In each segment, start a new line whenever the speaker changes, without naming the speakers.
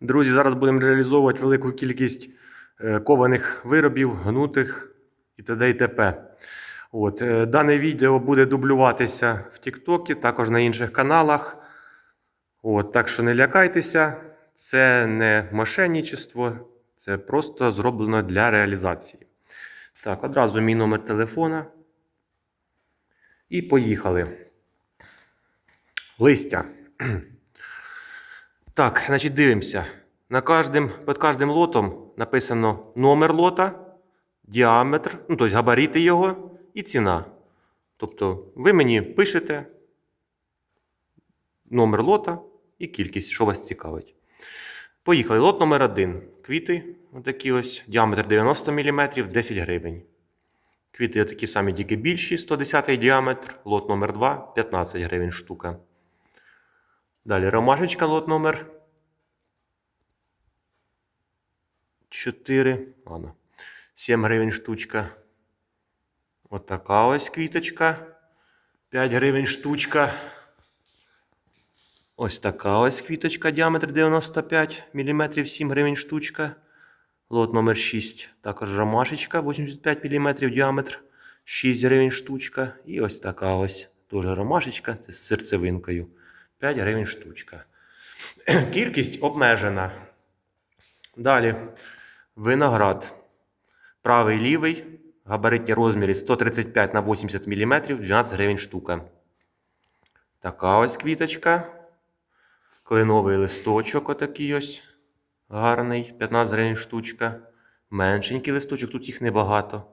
Друзі, зараз будемо реалізовувати велику кількість е, кованих виробів, гнутих і т.д. і т.п. От, е, дане відео буде дублюватися в Тіктокі, також на інших каналах. От, так що не лякайтеся, це не мошенничество, це просто зроблено для реалізації. Так, одразу мій номер телефона. І поїхали. Листя. Так, значить, дивимося. На кожним, під кожним лотом написано номер лота, діаметр, ну, тобто габарити його і ціна. Тобто, ви мені пишете номер лота і кількість, що вас цікавить. Поїхали. Лот номер 1. Квіти, отакі ось, діаметр 90 мм, 10 гривень. Квіти такі самі, тільки більші, 110 діаметр. Лот номер 2 15 гривень штука. Далі ромашечка, лот номер 4. Ладно. 7 гривень штучка. Отака ось квіточка. 5 гривень штучка. Ось така ось квіточка, діаметр 95 мм, 7 гривень штучка. Лот номер 6. Також ромашечка, 85 мм діаметр, 6 гривень штучка. І ось така ось теж ромашечка, це з серцевинкою. 5 гривень штучка. Кількість обмежена. Далі. Виноград. Правий лівий. Габаритні розміри 135 на 80 мм, 12 гривень штука. Така ось квіточка. Кленовий листочок отакий ось. Гарний. 15 гривень штучка. Меншенький листочок, тут їх небагато.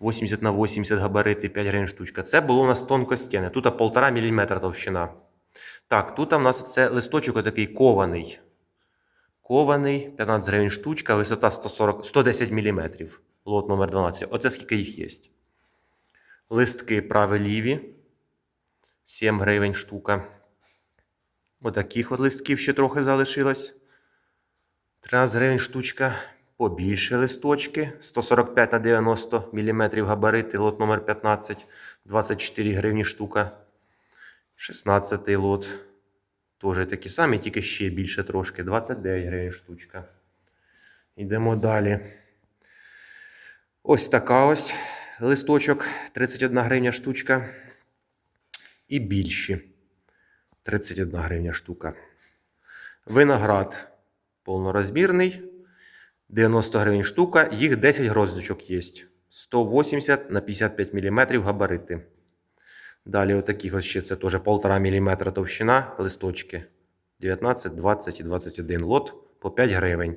80 на 80 габарити, 5 гривень штучка. Це було у нас тонкостяне. Тут 1,5 мм товщина. Так, тут у нас це листочок отакий кований. Кований, 15 гривень штучка, висота 140, 110 мм. Лот номер 12. Оце скільки їх є. Листки праві ліві. 7 гривень штука. Отаких от листків ще трохи залишилось. 13 гривень штучка. Побільше листочки. 145 на 90 мм габарити. Лот номер 15. 24 гривні штука. 16 лот. Теж такі самі, тільки ще більше трошки. 29 гривень штучка. Йдемо далі. Ось така ось листочок. 31 гривня штучка. І більші. 31 гривня штука. Виноград повнорозмірний. 90 гривень штука. Їх 10 гроздочок є. 180 на 55 мм габарити. Далі отаких ось ще це теж 1,5 мм товщина листочки. 19, 20 і 21 лот по 5 гривень.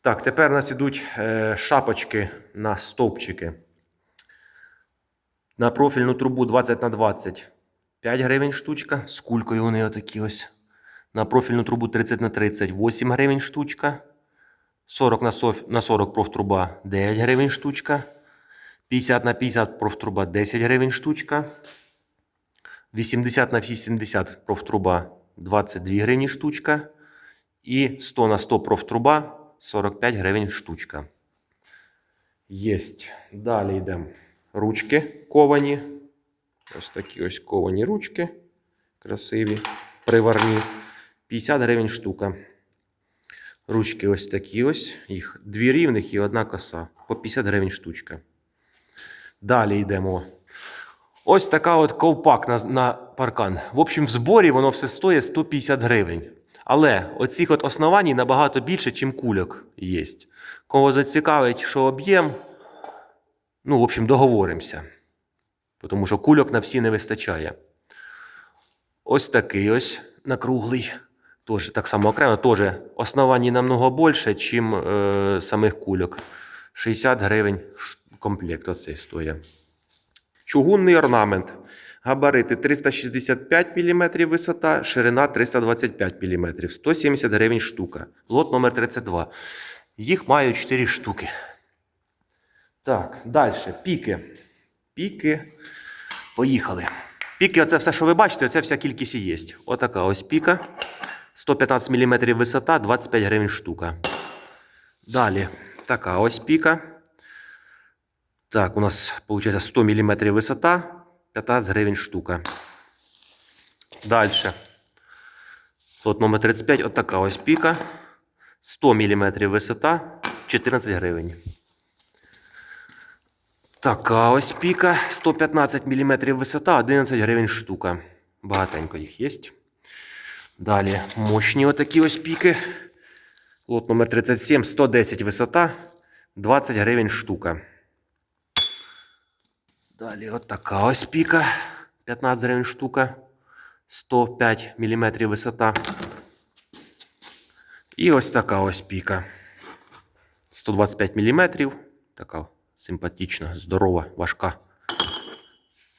Так, тепер у нас ідуть е, шапочки на стовпчики. На профільну трубу 20 на 20 5 гривень штучка. З кулькою вони отакі ось. На профільну трубу 30 на 30 8 гривень штучка. 40 на 40 профтруба 9 гривень штучка. 50 на 50 профтруба 10 гривень штучка. 80 на 80 профтруба 22 гривні штучка. І 100 на 100 профтруба 45 гривень штучка. Єсть. Далі йдемо. Ручки ковані. Ось такі ось ковані ручки. Красиві, приварні. 50 гривень штука. Ручки ось такі ось. Їх дві рівних і одна коса. По 50 гривень штучка. Далі йдемо. Ось така от ковпак на, на паркан. В общем, в зборі воно все стоїть 150 гривень. Але оцих от основань набагато більше, ніж кульок є. Кого зацікавить, що об'єм, ну, в общем, договоримося. Тому що кульок на всі не вистачає. Ось такий ось накруглий. Тоже так само окремо. Теж основані намного більше, ніж е, самих кульок. 60 гривень ш- комплект оцей стоїть. Чугунний орнамент. Габарити 365 мм висота, ширина 325 мм. 170 гривень штука. Лот номер 32. Їх маю 4 штуки. Так, далі. Піки. Піки. Поїхали. Піки, оце все, що ви бачите, оце вся кількість і є. Отака ось піка. 115 мм висота, 25 гривень штука. Далі. Така ось піка. Так, у нас виходить 100 мм висота, 15 гривень штука. Далі. Лот номер 35, от така ось піка. 100 мм висота, 14 гривень. Така ось піка, 115 мм висота, 11 гривень штука. Багатенько їх є. Далі мощні отакі ось піки. Лот номер 37, 110 висота, 20 гривень штука. Далі от така ось піка, 15 гривень штука, 105 мм висота. І ось така ось піка. 125 мм. Така симпатична, здорова, важка.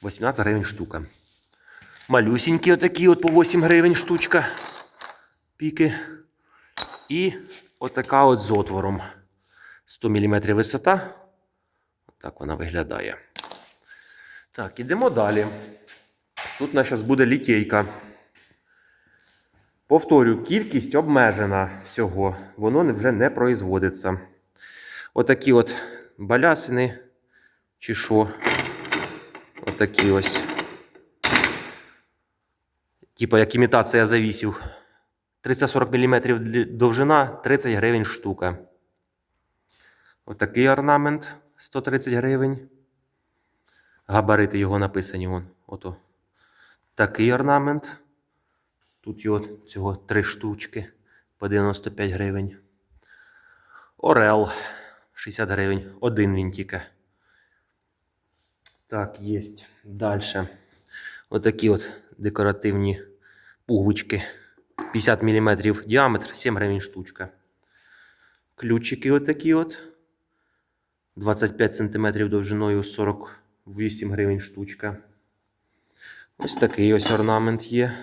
18 гривень штука. Малюсінькі отакі от по 8 гривень штучка. Піки. І отака от з отвором. 100 мм висота. Отак вона виглядає. Так, ідемо далі. Тут у нас зараз буде літейка. Повторю, кількість обмежена всього. Воно вже не производиться. Отакі от балясини, чи що. Отакі ось. Типа як імітація завісів. 340 мм довжина, 30 гривень штука. Отакий орнамент 130 гривень. Габарити його написані. Вон, ото. Такий орнамент. Тут його цього три штучки по 95 гривень. Орел 60 гривень. Один він тільки. Так, є. Далі. Отакі от декоративні пуговички. 50 мм діаметр, 7 гривень штучка. Ключики отакі от. 25 см довжиною 48 гривень штучка. Ось такий ось орнамент є.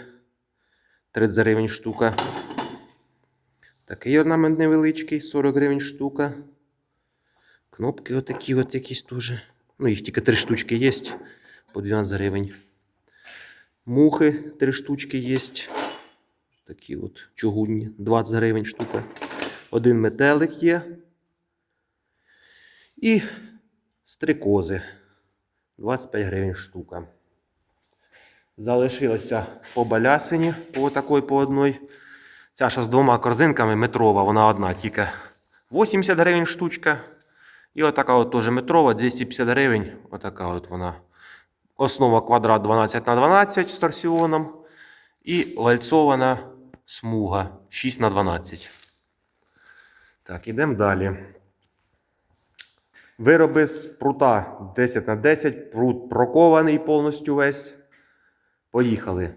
30 гривень штука. Такий орнамент невеличкий, 40 гривень штука. Кнопки отакі от якісь теж. Ну, їх тільки 3 штучки є. По 12 гривень. Мухи 3 штучки є. Такі от чугунні. 20 гривень штука. Один метелик є. І стрикози. 25 гривень штука. Залишилося по балясині, по такої по одній. Ця ще з двома корзинками метрова, вона одна, тільки 80 гривень штучка. І отака от теж метрова, 250 гривень. Отака от вона. Основа квадрат 12 на 12 з торсіоном. І вальцована смуга 6 на 12. Так, ідемо далі. Вироби з прута 10 на 10, прут прокований повністю весь. Поїхали.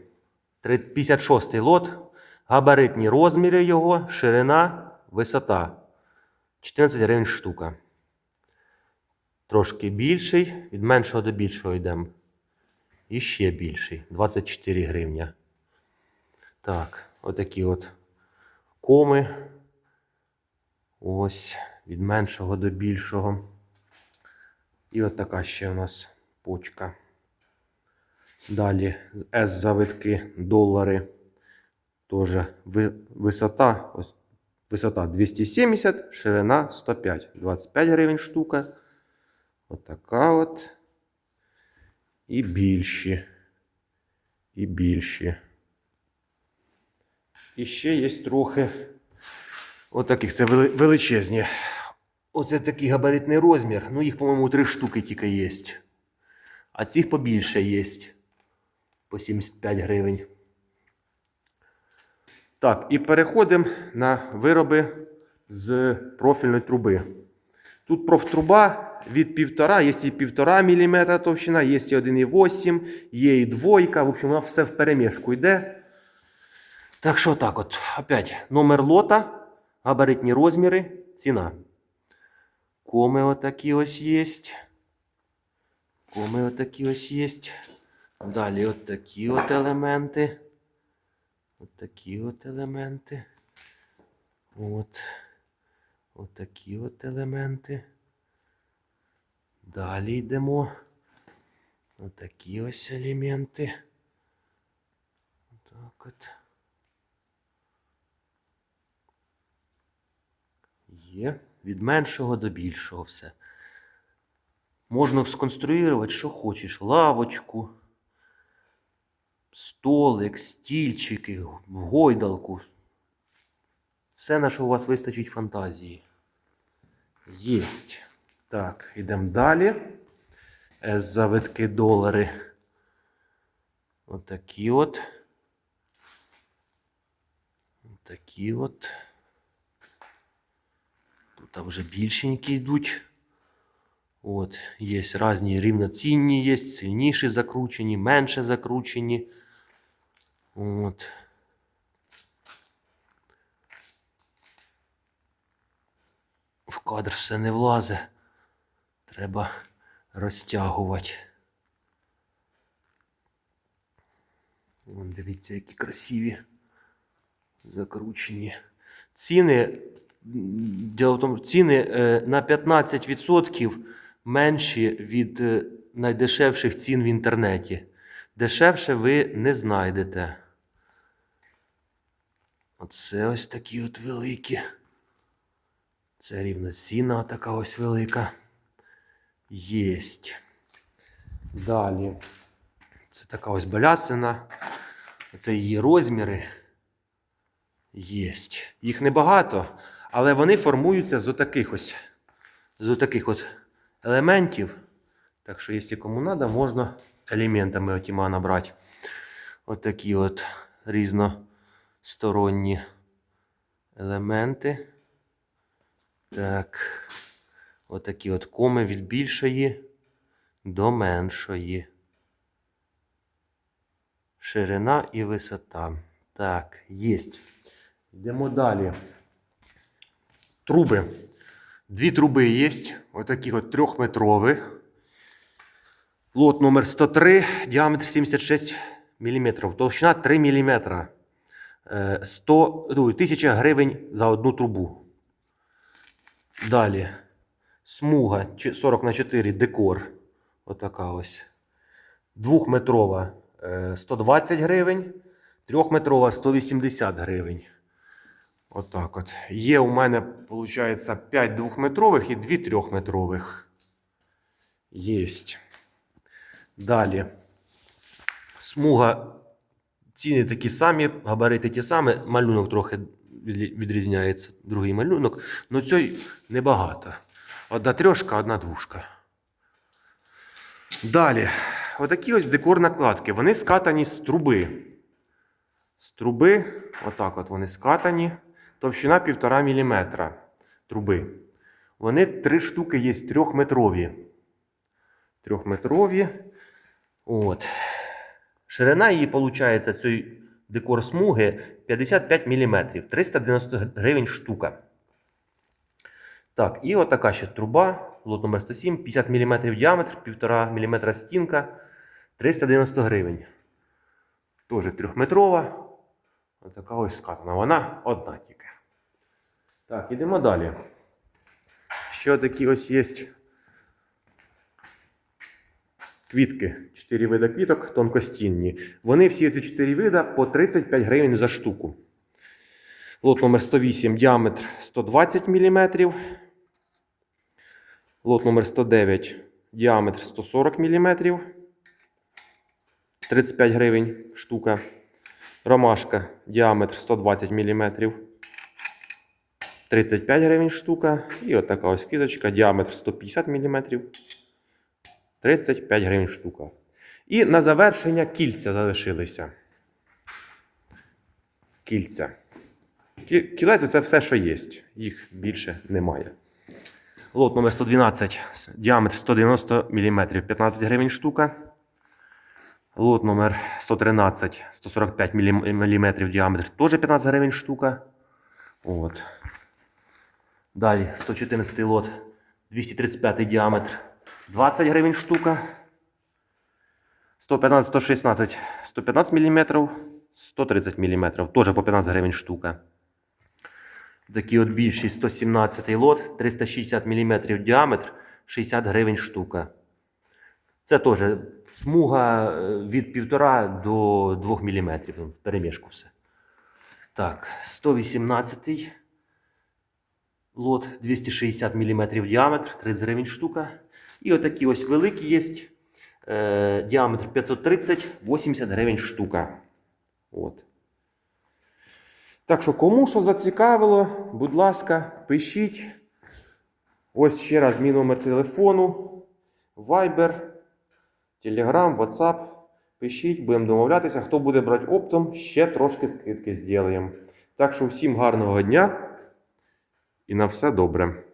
56 лот. Габаритні розміри його, ширина, висота. 14 гривень штука. Трошки більший. Від меншого до більшого йдемо. І ще більший. 24 гривня. Так, отакі от коми. Ось. Від меншого до більшого. І от така ще у нас почка. Далі С-завитки, долари. Тоже висота, ось, висота 270, ширина 105. 25 гривень штука. Отака от. І більші. І більші. І ще є трохи отаких. Це величезні. Оце такий габаритний розмір. Ну, їх, по-моєму, три штуки тільки є. А цих побільше є. По 75 гривень. Так, і переходимо на вироби з профільної труби. Тут профтруба від 1,5, є і 1,5 мм товщина, є і 1,8, є і двойка. В общем, воно все в перемішку йде. Так що так от, опять, номер лота, габаритні розміри, ціна. Коми отакі ось є. Коми отакі ось є. Далі от такі от елементи. От такі от елементи. От. От такі от елементи. Далі йдемо. От такі ось елементи. Так от. Є. Від меншого до більшого все. Можна сконструювати, що хочеш. Лавочку, столик, стільчики, гойдалку. Все, на що у вас вистачить фантазії. Єсть. Так, йдемо далі. Завитки долари. Отакі от. Такі от. Тут вже більшенькі йдуть. От, є різні рівноцінні, є, сильніші закручені, менше закручені. От. В кадр все не влазить. Треба розтягувати. Дивіться, які красиві закручені. Ціни, діло в тому, ціни е, на 15% менші від е, найдешевших цін в інтернеті. Дешевше ви не знайдете. Оце ось такі от великі. Це рівноцінна така ось велика. Єсть. Далі. Це така ось балясина. Це її розміри. Єсть. Їх небагато, але вони формуються з отаких ось з отаких от елементів. Так що, якщо кому треба, можна елементами отіма набрати. Отакі от різносторонні елементи. Так. Отакі от коми від більшої до меншої. Ширина і висота. Так, єсть. Йдемо далі. Труби. Дві труби є. Отакі от трьохметрові. Лот номер 103, діаметр 76 мм. Толщина 3 мм. 100, ну, 1000 гривень за одну трубу. Далі. Смуга 40 на 4 декор. Отака ось. Двохметрова е, 120 гривень. Трьохметрова 180 гривень. Отак от. Є у мене, виходить, 5 двохметрових і 2 трьохметрових. Єсть. Далі. Смуга. Ціни такі самі, габарити ті самі, малюнок трохи відрізняється, другий малюнок. Ну цей небагато. Одна трьошка, одна двушка. Далі. Отакі ось декор накладки. Вони скатані з труби. З труби, отак от вони скатані. Товщина 1,5 мм труби. Вони три штуки є трьохметрові. Трьохметрові. От. Ширина її, виходить, цієї декор смуги 55 мм. 390 гривень штука. Так, і отака ще труба, лот номер 107, 50 мм діаметр, 1,5 мм стінка, 390 гривень. Теж трьохметрова. Отака ось скатана. Вона одна тільки. Так, ідемо далі. Ще такі ось є квітки. Чотири вида квіток тонкостінні. Вони всі ці чотири вида по 35 гривень за штуку. Лот номер 108, діаметр 120 мм. Лот номер 109, діаметр 140 мм. 35 гривень штука. Ромашка, діаметр 120 мм. 35 гривень штука. І от така ось квіточка, діаметр 150 мм. 35 гривень штука. І на завершення кільця залишилися. Кільця. Кілець це все, що є. Їх більше немає. Лот номер 112, діаметр 190 мм, 15 гривень штука. Лот номер 113, 145 мм діаметр, теж 15 гривень штука. От. Далі 114 лот, 235 діаметр, 20 гривень штука. 115, 116, 115 мм, 130 мм, теж по 15 гривень штука. Такий от більший 117 лот, 360 мм діаметр, 60 гривень штука. Це теж смуга е, від 1,5 до 2 мм. В перемішку все. Так, 118 лот, 260 мм діаметр, 30 гривень штука. І отакі ось великі є. Е, діаметр 530, 80 гривень штука. От. Так що, кому що зацікавило, будь ласка, пишіть. Ось ще раз мій номер телефону, Viber, Telegram, WhatsApp. Пишіть, будемо домовлятися. Хто буде брати оптом, ще трошки скидки зробимо. Так що всім гарного дня і на все добре.